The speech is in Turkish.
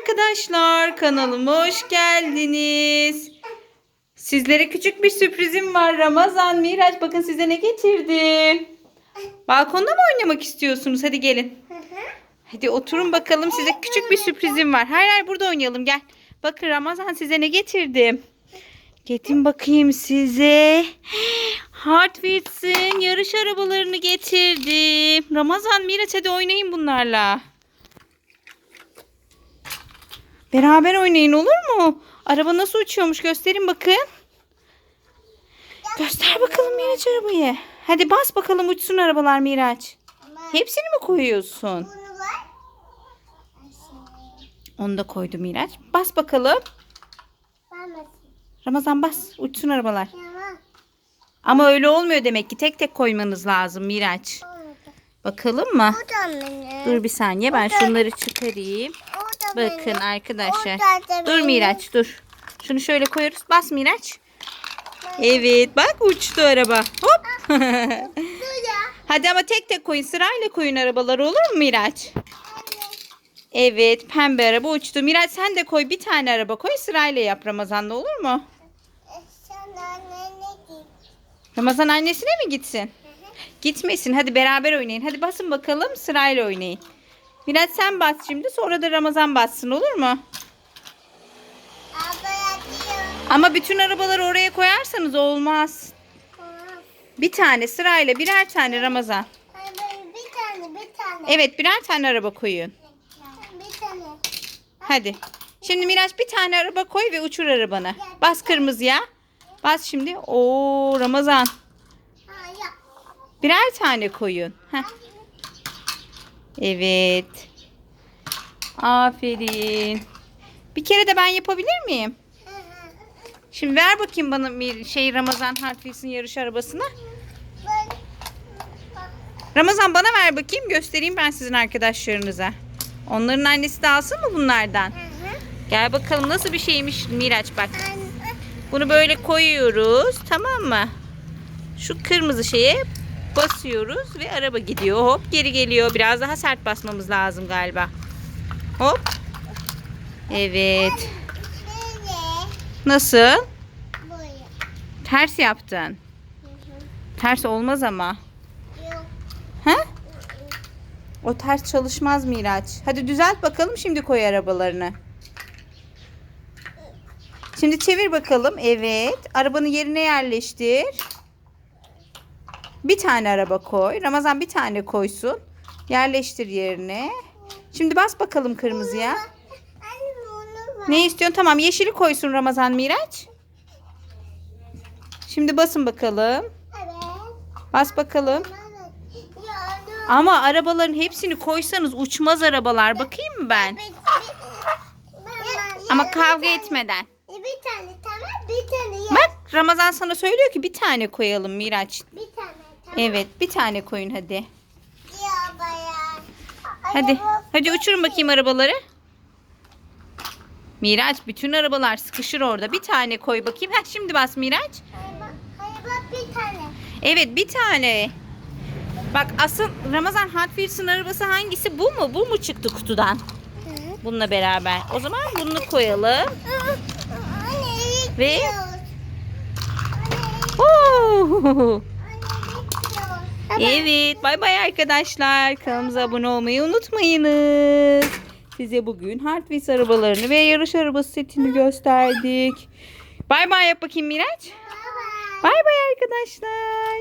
arkadaşlar kanalıma hoş geldiniz. Sizlere küçük bir sürprizim var Ramazan Miraç bakın size ne getirdim. Balkonda mı oynamak istiyorsunuz? Hadi gelin. Hadi oturun bakalım size küçük bir sürprizim var. Hayır hayır burada oynayalım gel. Bakın Ramazan size ne getirdim. Getir bakayım size. Hot Wheels'in yarış arabalarını getirdim. Ramazan Miraç hadi oynayın bunlarla. Beraber oynayın olur mu? Araba nasıl uçuyormuş gösterin bakın. Göster bakalım Miraç arabayı. Hadi bas bakalım uçsun arabalar Miraç. Hepsini mi koyuyorsun? Onu da koydum Miraç. Bas bakalım. Ramazan bas uçsun arabalar. Ama öyle olmuyor demek ki. Tek tek koymanız lazım Miraç. Bakalım mı? Dur bir saniye ben şunları çıkarayım. Bakın arkadaşlar. Dur. Miraç dur. Şunu şöyle koyuyoruz. Bas Miraç. Evet bak uçtu araba. Hop. Ya. Hadi ama tek tek koyun. Sırayla koyun arabaları olur mu Miraç? Evet pembe araba uçtu. Miraç sen de koy bir tane araba koy. Sırayla yap Ramazan'da olur mu? Diyeyim? Ramazan annesine mi gitsin? Gitmesin. Hadi beraber oynayın. Hadi basın bakalım sırayla oynayın. Miraç sen bas şimdi sonra da Ramazan bassın olur mu? Ama bütün arabaları oraya koyarsanız olmaz. Bir tane sırayla birer tane Ramazan. Bir tane bir tane. Evet birer tane araba koyun. Bir tane. Hadi. Şimdi Miraç bir tane araba koy ve uçur arabanı. Bas kırmızıya. Bas şimdi. Oo Ramazan. Birer tane koyun. Heh. Evet. Aferin. Bir kere de ben yapabilir miyim? Şimdi ver bakayım bana bir şey Ramazan Hartwheels'in yarış arabasını. Ramazan bana ver bakayım göstereyim ben sizin arkadaşlarınıza. Onların annesi de alsın mı bunlardan? Gel bakalım nasıl bir şeymiş Miraç bak. Bunu böyle koyuyoruz tamam mı? Şu kırmızı şeye basıyoruz ve araba gidiyor. Hop geri geliyor. Biraz daha sert basmamız lazım galiba. Hop. Evet. Nasıl? Ters yaptın. Ters olmaz ama. He? O ters çalışmaz Miraç. Hadi düzelt bakalım şimdi koy arabalarını. Şimdi çevir bakalım. Evet. Arabanı yerine yerleştir. Bir tane araba koy. Ramazan bir tane koysun. Yerleştir yerine. Şimdi bas bakalım kırmızıya. Ne istiyorsun? Tamam yeşili koysun Ramazan Miraç. Şimdi basın bakalım. Bas bakalım. Ama arabaların hepsini koysanız uçmaz arabalar. Bakayım mı ben? Ama kavga etmeden. Bir tane tamam bir tane. Bak Ramazan sana söylüyor ki bir tane koyalım Miraç. Bir tane. Evet bir tane koyun hadi. Hadi. Hadi uçurun bakayım arabaları. Miraç bütün arabalar sıkışır orada. Bir tane koy bakayım. Heh, şimdi bas Miraç. Bir tane. Evet bir tane. Bak asıl Ramazan Hot Wheels'ın arabası hangisi? Bu mu? Bu mu çıktı kutudan? Bununla beraber. O zaman bunu koyalım. Anne Ve-. Anne. Evet, bay bay arkadaşlar. Kanalımıza abone olmayı unutmayınız. Size bugün Wheels arabalarını ve yarış arabası setini gösterdik. Bay bay yap bakayım Miraç. Bay bay arkadaşlar.